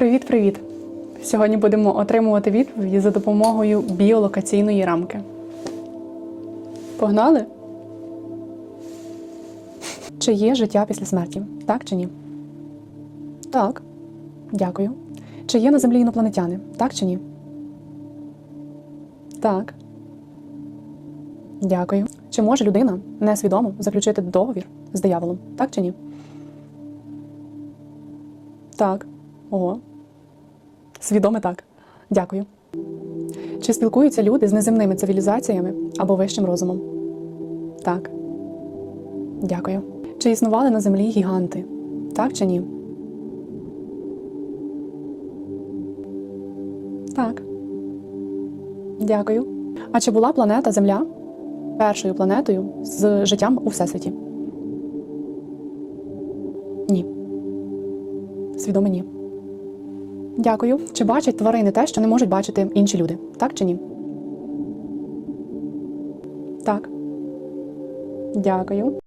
Привіт-привіт! Сьогодні будемо отримувати відповіді за допомогою біолокаційної рамки. Погнали? Чи є життя після смерті? Так чи ні? Так. Дякую. Чи є на землі інопланетяни? Так чи ні? Так. Дякую. Чи може людина несвідомо заключити договір з дияволом? Так чи ні? Так. Ого. Свідоме так. Дякую. Чи спілкуються люди з неземними цивілізаціями або вищим розумом? Так. Дякую. Чи існували на землі гіганти? Так чи ні? Так. Дякую. А чи була планета Земля першою планетою з життям у всесвіті? Ні. Свідомо ні. Дякую. Чи бачать тварини те, що не можуть бачити інші люди? Так чи ні? Так. Дякую.